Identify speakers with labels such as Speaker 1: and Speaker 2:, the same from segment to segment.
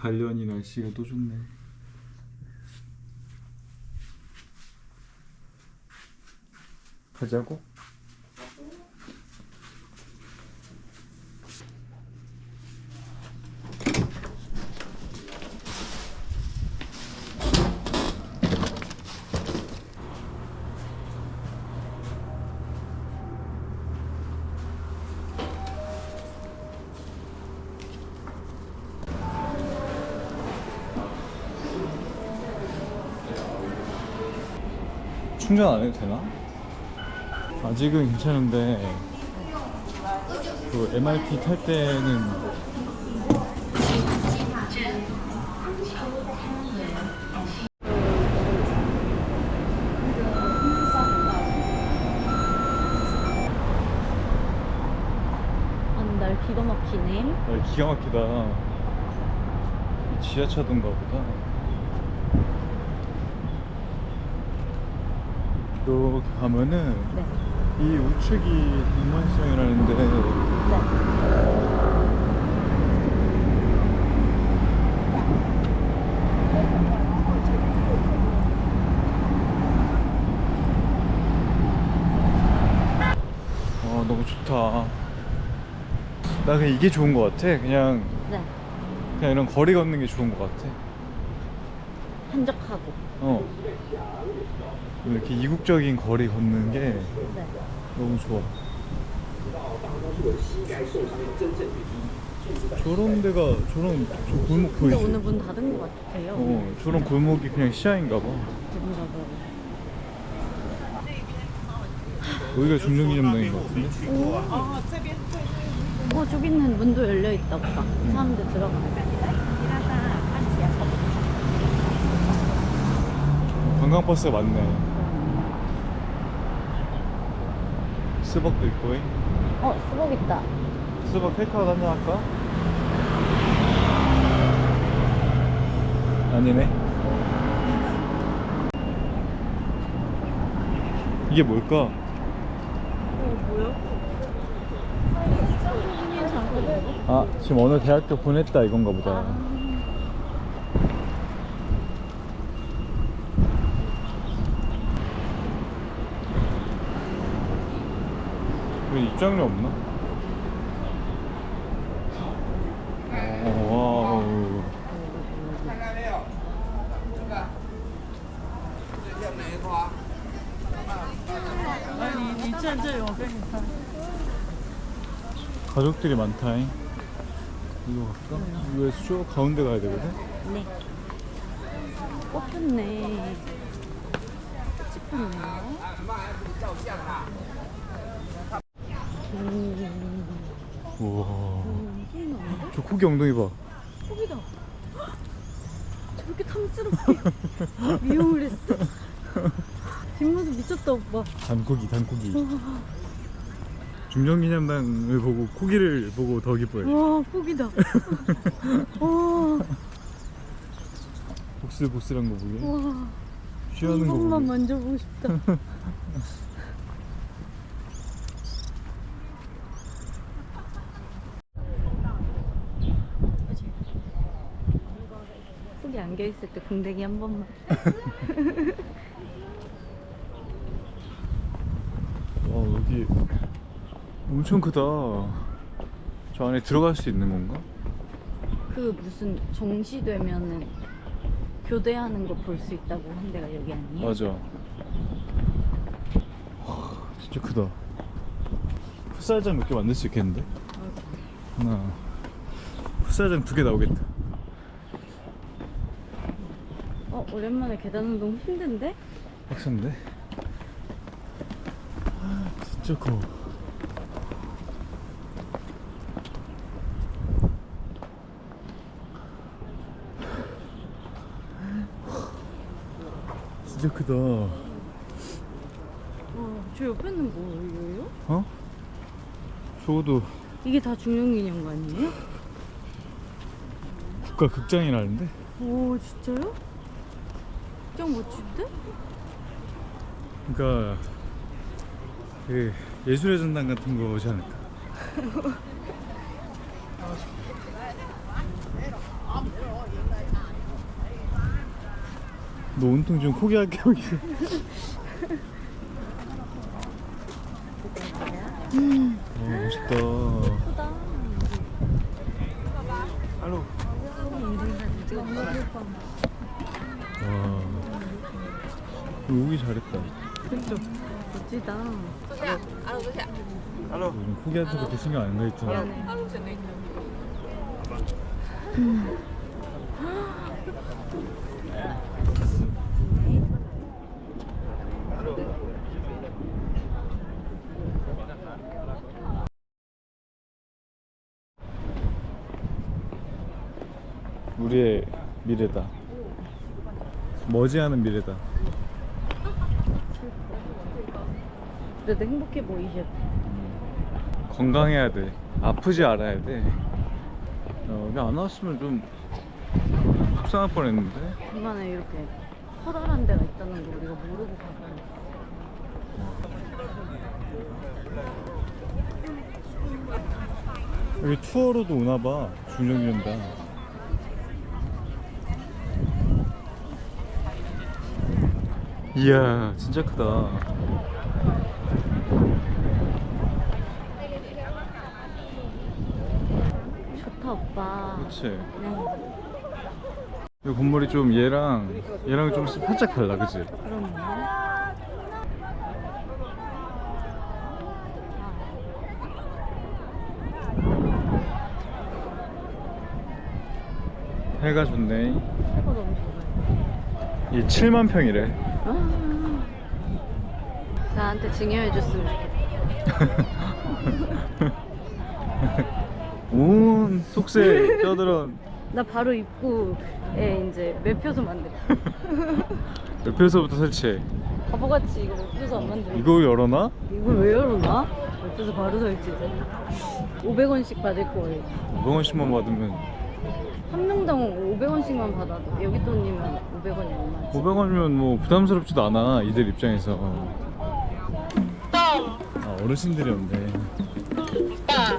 Speaker 1: 관련이 날씨가 또 좋네. 가자고? 충전 안 해도 되나? 아직은 괜찮은데 그 MRT 탈 때는
Speaker 2: 아니 날 기가 막히네.
Speaker 1: 아, 기가 막히다. 지하차도인가 보다. 이렇게 가면은
Speaker 2: 네.
Speaker 1: 이 우측이 동만시장이라는데
Speaker 2: 네.
Speaker 1: 어 너무 좋다. 나 그냥 이게 좋은 것 같아. 그냥
Speaker 2: 네.
Speaker 1: 그냥 이런 거리 걷는 게 좋은 것 같아.
Speaker 2: 한적하고.
Speaker 1: 어. 이렇게 이국적인 거리 걷는 게
Speaker 2: 네.
Speaker 1: 너무 좋아. 저런 데가 저런 저 골목
Speaker 2: 근데
Speaker 1: 보이지?
Speaker 2: 오늘 문 닫은 것 같아요.
Speaker 1: 어 저런 골목이 그냥 시야인가 봐.
Speaker 2: 그런가 봐요.
Speaker 1: 여기가 중정기념당인 것 같은데?
Speaker 2: 어 저기는 문도 열려 있다 보다. 사람들 들어가네.
Speaker 1: 관광버스가 많네. 스벅도 있고.
Speaker 2: 어 수복 있다.
Speaker 1: 스벅 테이크아웃 한잔 할까? 아니네. 이게 뭘까?
Speaker 2: 어.
Speaker 1: 아 지금 어느 대학교 보냈다 이건가 보다. 입장료 없나? 어,
Speaker 3: 어,
Speaker 1: 가족들이 많다잉. 이거 갈까? 이거 수조 가운데 가야 되거든?
Speaker 2: 네. 꽃혔네. 찝혔네
Speaker 1: 우와.
Speaker 2: 음?
Speaker 1: 저 코기 엉덩이 봐.
Speaker 2: 거기다. 저렇게 탐스럽게 미용을 했어. 뒷모습 미쳤다 오빠.
Speaker 1: 단코기, 단코기. 중정기념당을 보고 코기를 보고 더 기뻐해.
Speaker 2: 와 폭이다. 와,
Speaker 1: 복슬복슬한 거 보게.
Speaker 2: 와. 번만
Speaker 1: 보게.
Speaker 2: 만져보고 싶다. 속이 안겨 있을 때 궁뎅이 한 번만.
Speaker 1: 와 여기 엄청 크다. 저 안에 들어갈 수 있는 건가?
Speaker 2: 그 무슨 정시되면은 교대하는 거 볼 수 있다고 한 데가 여기 아니에요?
Speaker 1: 맞아. 와, 진짜 크다. 풋살장 몇 개 만들 수 있겠는데? 하나. 풋살장 두 개 나오겠다.
Speaker 2: 어 오랜만에 계단 운동 힘든데?
Speaker 1: 빡센데? 진짜 커. 진짜 크다.
Speaker 2: 와, 저 옆에는 뭐예요?
Speaker 1: 어? 저것도
Speaker 2: 이게 다 중령기념관이에요?
Speaker 1: 국가 극장이라는데?
Speaker 2: 오 진짜요? 짱 멋진데?
Speaker 1: 그러니까 그 예술의 전당 같은 거지 않을까? 너 온통 지금 포기할게 여기. 와 멋있다.
Speaker 2: 예쁘다.
Speaker 1: 알로. 와. 오기 잘했다.
Speaker 2: 그쵸. 멋지다.
Speaker 1: 요즘 포기하는 것도 신경 안 가있잖아. 우리의 미래다. 머지않은 미래다.
Speaker 2: 그래도 행복해 보이셔.
Speaker 1: 건강해야 돼. 아프지 않아야 돼. 어, 여기 안 왔으면 좀 속상할 뻔했는데.
Speaker 2: 얼마나 이렇게 커다란 데가 있다는 걸 우리가 모르고 가서.
Speaker 1: 여기 투어로도 오나봐. 중정기념다. 이야, 진짜 크다
Speaker 2: 오빠. 네.
Speaker 1: 이 건물이 좀 얘랑 얘랑 좀 살짝 달라, 그치?
Speaker 2: 그럼요.
Speaker 1: 해가 좋네.
Speaker 2: 해가 너무 좋아요.
Speaker 1: 이 7만 평이래.
Speaker 2: 아. 나한테 증여해줬으면 좋겠다.
Speaker 1: 온 속세 떠들은
Speaker 2: 나 바로 입구에 이제 매표소 만들어.
Speaker 1: 옆에서부터 설치해
Speaker 2: 바보같이 이거 매표소 안 만들어.
Speaker 1: 이거 열어놔?
Speaker 2: 이걸 왜 열어놔? 매표소 바로 설치해. 500원씩 받을 거예요.
Speaker 1: 500원씩만 받으면
Speaker 2: 한 명당 500원씩만 받아도 여기 돈이면 500원이 얼마지?
Speaker 1: 500원이면 뭐 부담스럽지도 않아 이들 입장에서 어. 아 어르신들이
Speaker 4: 온대 아.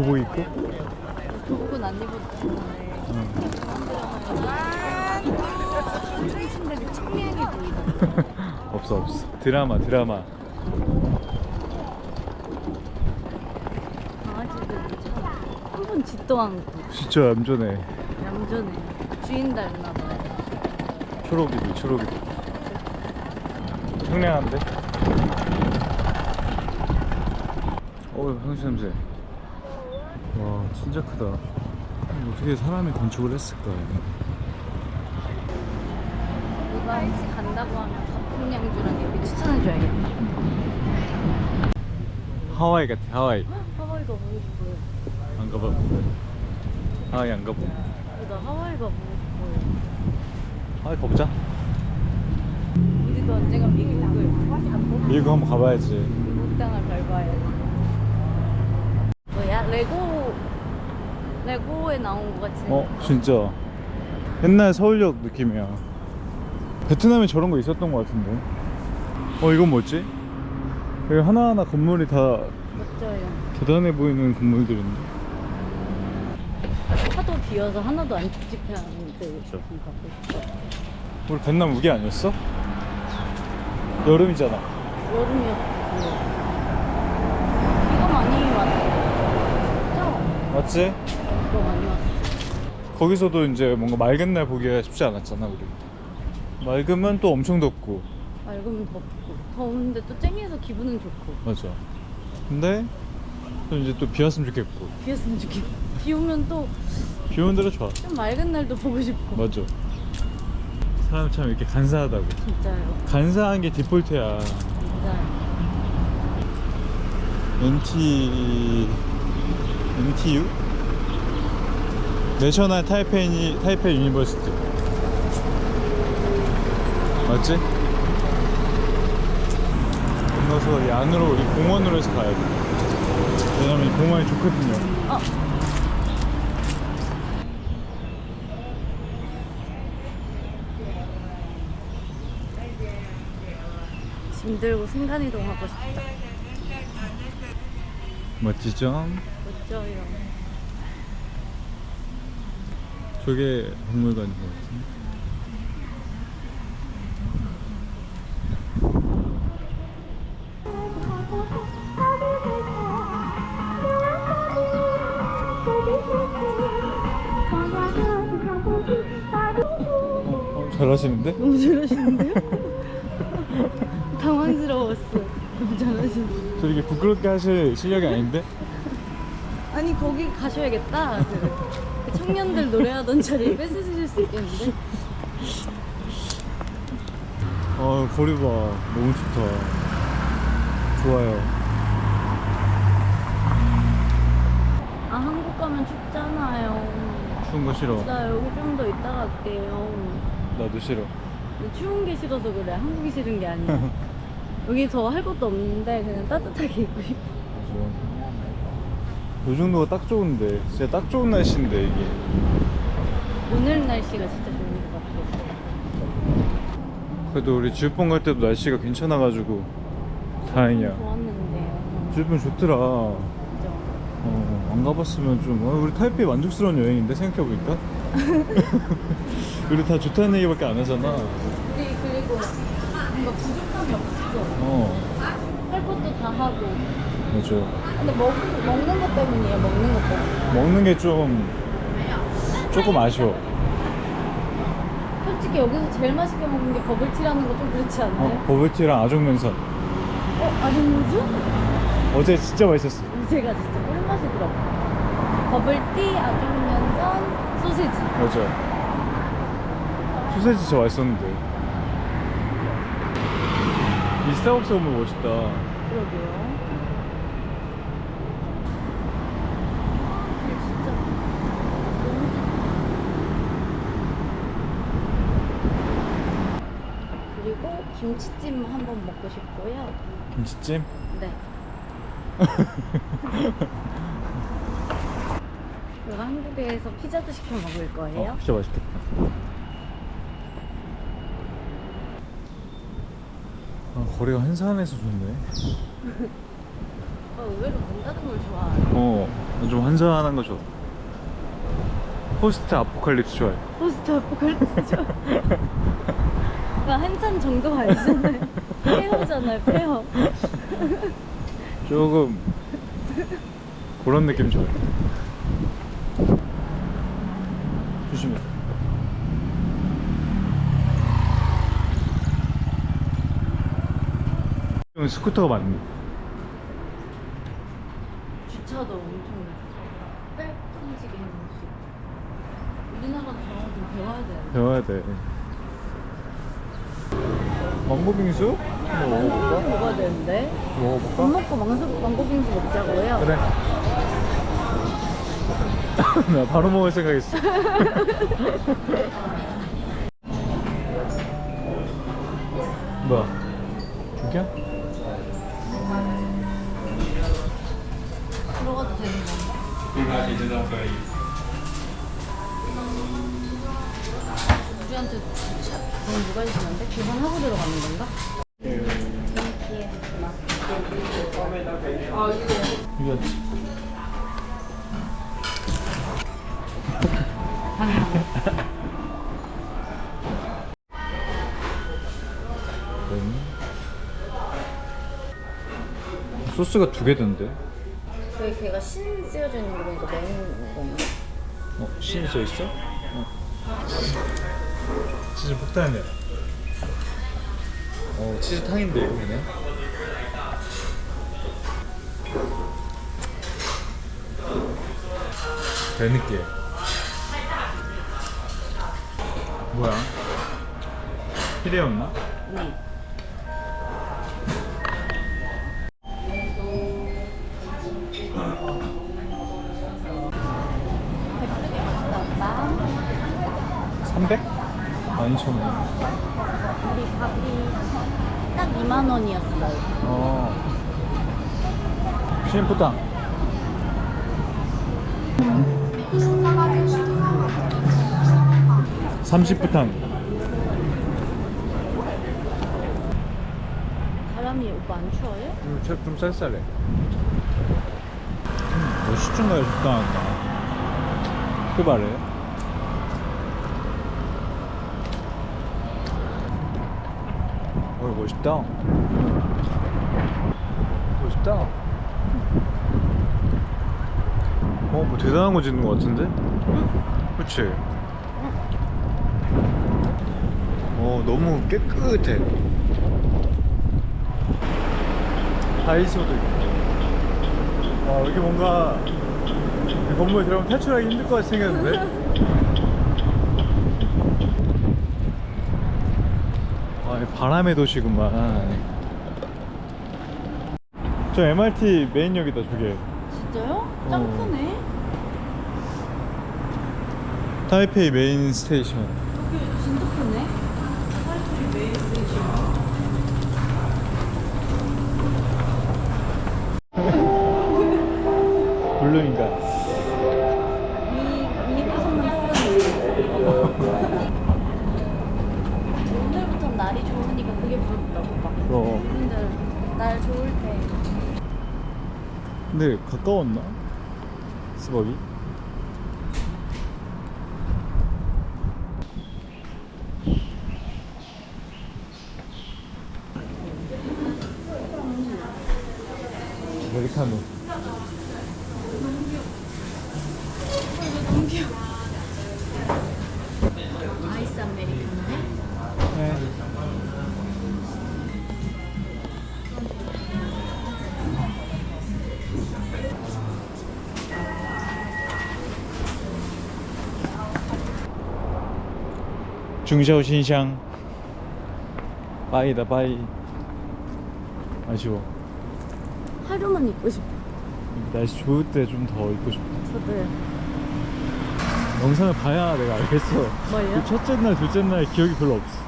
Speaker 1: 교복 입고
Speaker 2: 교복은 안 입어도 되는데
Speaker 1: 어. 없어 없어 드라마 드라마
Speaker 2: 강아지들이 참한 번 짖도 않고
Speaker 1: 진짜 얌전해
Speaker 2: 얌전해. 주인 닮나 봐요.
Speaker 1: 초록이도 초록이도 청량한데? 어우 향수 냄새 와 진짜 크다 어떻게 사람이 건축을 했을까
Speaker 2: 혹시 간다고 하면 가풍양주랑 여기 추천해줘야겠다.
Speaker 1: 하와이 같아 하와이
Speaker 2: 하와이 가보고 싶어요.
Speaker 1: 안 가봤는데 하와이 안 가보
Speaker 2: 나 하와이 가보고 싶어요.
Speaker 1: 하와이 가보자
Speaker 2: 우리도 언젠가 미국을
Speaker 1: 미국 한번 가봐야지
Speaker 2: 미국 땅을 밟아야지. 뭐야? 레고 레고에 나온 것 같이.
Speaker 1: 어 진짜 옛날 서울역 느낌이야 베트남에 저런 거 있었던 것 같은데 어 이건 뭐지? 여기 하나하나 건물이 다
Speaker 2: 멋져요.
Speaker 1: 대단해 보이는 건물들인데
Speaker 2: 하도 비어서 하나도 안 찝찝해하는 그
Speaker 1: 그쵸.
Speaker 2: 이 갖고 싶어.
Speaker 1: 우리 베트남 우기 아니었어? 여름이잖아
Speaker 2: 여름이었고 비가 많이 왔죠?
Speaker 1: 맞지?
Speaker 2: 많이 왔어.
Speaker 1: 거기서도 이제 뭔가 맑은 날 보기가 쉽지 않았잖아 우리. 맑으면 또 엄청 덥고.
Speaker 2: 맑으면 덥고. 더운데 또 쨍해서 기분은 좋고.
Speaker 1: 맞아. 근데 또 이제 또 비 왔으면 좋겠고.
Speaker 2: 비었으면 좋겠고. 비 오면
Speaker 1: 또좀비 오는 대로 좋아.
Speaker 2: 맑은 날도 보고 싶고.
Speaker 1: 맞아. 사람 참 이렇게 간사하다고.
Speaker 2: 진짜요?
Speaker 1: 간사한 게 디폴트야.
Speaker 2: 진짜요?
Speaker 1: NT NTU 내셔널 타이페이 타이페이 유니버시티 맞지? 건너서 이 안으로 이 공원으로 해서 가야 돼. 왜냐면 이 공원이 좋거든요.
Speaker 2: 어. 짐 들고 순간이동 하고 싶다.
Speaker 1: 멋지죠?
Speaker 2: 멋져요.
Speaker 1: 저게 박물관인 것 같은데. 잘하시는데?
Speaker 2: 너무 잘하시는데요? 당황스러웠어. 너무 잘하시는데.
Speaker 1: 저 이게 부끄럽게 하실 실력이 아닌데?
Speaker 2: 아니 거기 가셔야겠다. 청년들 노래하던 자리에 뺏으실 수 있겠는데?
Speaker 1: 어, 거리 봐. 너무 좋다. 좋아요.
Speaker 2: 아 한국 가면 춥잖아요.
Speaker 1: 추운 거 싫어.
Speaker 2: 나 여기 좀 더 있다 갈게요.
Speaker 1: 나도 싫어.
Speaker 2: 추운 게 싫어서 그래. 한국이 싫은 게 아니야. 여기 더 할 것도 없는데 그냥 따뜻하게 입고 싶어.
Speaker 1: 맞아. 요 정도가 딱 좋은데. 진짜 딱 좋은 날씨인데, 이게.
Speaker 2: 오늘 날씨가 진짜 좋은 것 같아.
Speaker 1: 그래도 우리 지우폰 갈 때도 날씨가 괜찮아가지고 다행이야.
Speaker 2: 좋았는데요.
Speaker 1: 지우폰 좋더라.
Speaker 2: 진짜.
Speaker 1: 어, 안 가봤으면 좀 어, 우리 타이페이 만족스러운 여행인데 생각해보니까 우리 다 좋다는 얘기밖에 안 하잖아
Speaker 2: 우리 그리고 뭔가 부족함이 없어.
Speaker 1: 어
Speaker 2: 할 것도 다 하고.
Speaker 1: 맞아
Speaker 2: 근데 먹, 먹는 것 때문이에요. 먹는 것 때문에.
Speaker 1: 먹는 게 좀 조금 아쉬워
Speaker 2: 솔직히 여기서 제일 맛있게 먹는 게 버블티라는 거 좀 그렇지 않나요?
Speaker 1: 어, 버블티랑 아종면선
Speaker 2: 어? 아니 무슨?
Speaker 1: 어제 진짜 맛있었어
Speaker 2: 제가 진짜 꿀맛이 들어. 버블티, 아종면선, 소세지.
Speaker 1: 맞아 소세지 진짜 맛있었는데 이 스타벅스 건물 멋있다
Speaker 2: 그러게요. 근데 진짜 너무 좋다. 그리고 김치찜 한번 먹고 싶고요.
Speaker 1: 김치찜?
Speaker 2: 네. 그리고 한국에서 피자도 시켜 먹을 거예요.
Speaker 1: 어, 진짜 맛있겠다 아, 거리가 한산해서 좋네
Speaker 2: 어, 의외로 문 닫은 걸 좋아해요.
Speaker 1: 어, 좀 한산한 거 좋아. 포스트 아포칼립스 좋아해.
Speaker 2: 포스트 아포칼립스 좋아. 나 한참 정도 알잖아요. 페어잖아요, 페어.
Speaker 1: 조금 그런 느낌 좋아해. 조심해. 여기 스쿠터가 많네.
Speaker 2: 주차도 엄청 깔끔지게 해놓으시 우리나라도 저런 거좀 배워야 돼.
Speaker 1: 배워야 돼. 망고 빙수? 한번
Speaker 2: 망고빙수
Speaker 1: 먹어볼까?
Speaker 2: 먹어야 되는데. 밥
Speaker 1: 먹어볼까?
Speaker 2: 먹고 망고, 망고 빙수 먹자고요.
Speaker 1: 그래. 나 바로 먹을 생각했어. 뭐야? 여기야?
Speaker 2: 들어가도 되는 건가? 우리한테 차, 돈 누가 주시는데? 계산하고 들어가는 건가?
Speaker 1: 여기였지. 소스가 두 개던데?
Speaker 2: 왜 걔가 신 쓰여져 있는 거 보니까 매운 건가?
Speaker 1: 어, 신 써 있어? 어. 치즈 폭탄이야. 어, 치즈 탕인데 이거 그냥? 대느끼해. 뭐야? 히레였나?
Speaker 2: 네.
Speaker 1: 12,000원.
Speaker 2: 우리 밥이 딱 2만 원이었어요.
Speaker 1: 어. 신부당. 삼십부탕.
Speaker 2: 바람이 오빠 안 추워요?
Speaker 1: 좀, 좀, 좀 쌀쌀해. 음, 시중가에 적당하다. 그 말해. 어, 멋있다. 멋있다. 어, 뭐 대단한 거 짓는 거 같은데? 그치? 어, 너무 깨끗해. 다이소도 있고. 와, 여기 뭔가 이 건물 들어가면 탈출하기 힘들 것 같이 생겼는데? 아, 이 바람의 도시구만. 저 MRT 메인역이다, 저게.
Speaker 2: 진짜요? 짱
Speaker 1: 어.
Speaker 2: 크네.
Speaker 1: 타이페이 메인 스테이션.
Speaker 2: 여기 진짜 크네. 사이트리 메인 스테이션.
Speaker 1: 블루인가?
Speaker 2: 이, 이 구석만 크네. 오늘부터 날이 좋으니까 그게 부럽다, 오빠.
Speaker 1: 그럼.
Speaker 2: 근데 날 좋을 때.
Speaker 1: 근데 가까웠나? 스벅이? 중샤오 신샹 빠이다 빠이 아쉬워
Speaker 2: 하루만 입고 싶어.
Speaker 1: 날씨 좋을 때 좀 더 입고 싶다
Speaker 2: 저도요.
Speaker 1: 영상을 봐야 내가 알겠어
Speaker 2: 뭐예요?
Speaker 1: 그 첫째 날 둘째 날 기억이 별로 없어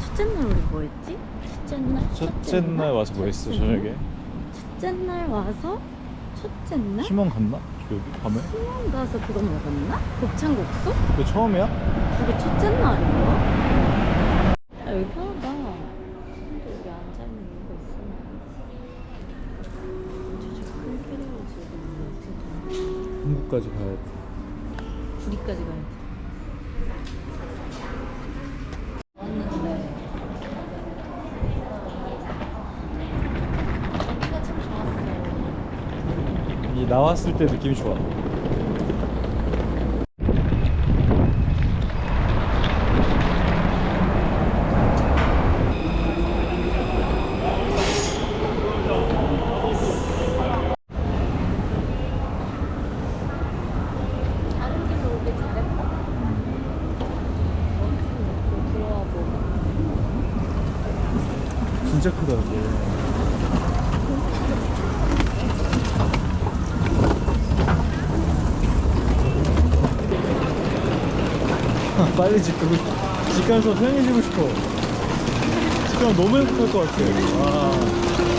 Speaker 2: 첫째 날 우리 뭐 했지? 첫째 날?
Speaker 1: 첫째 날 와서 뭐 했어 저녁에
Speaker 2: 첫째 날 와서 첫째 날?
Speaker 1: 시몬 갔나? 여기 밤에?
Speaker 2: 신원 가서 그거 먹었나? 곱창국수?
Speaker 1: 그게 처음이야?
Speaker 2: 그게 첫째 날인가? 아, 여기 편하다. 근데 여기 앉아있는 이유가 있으면 저저 큰 캐리어 지금 어떻게
Speaker 1: 한국까지 가야 돼
Speaker 2: 구리까지 가야 돼. 왔는데 여기가 참 좋았어.
Speaker 1: 이 나왔을 때 느낌이 좋아. 진짜 크다 이게 아, 빨리 집 가고 싶- 집 가서 편해지고 싶어 집 가면 너무 행복할 것 같아 아.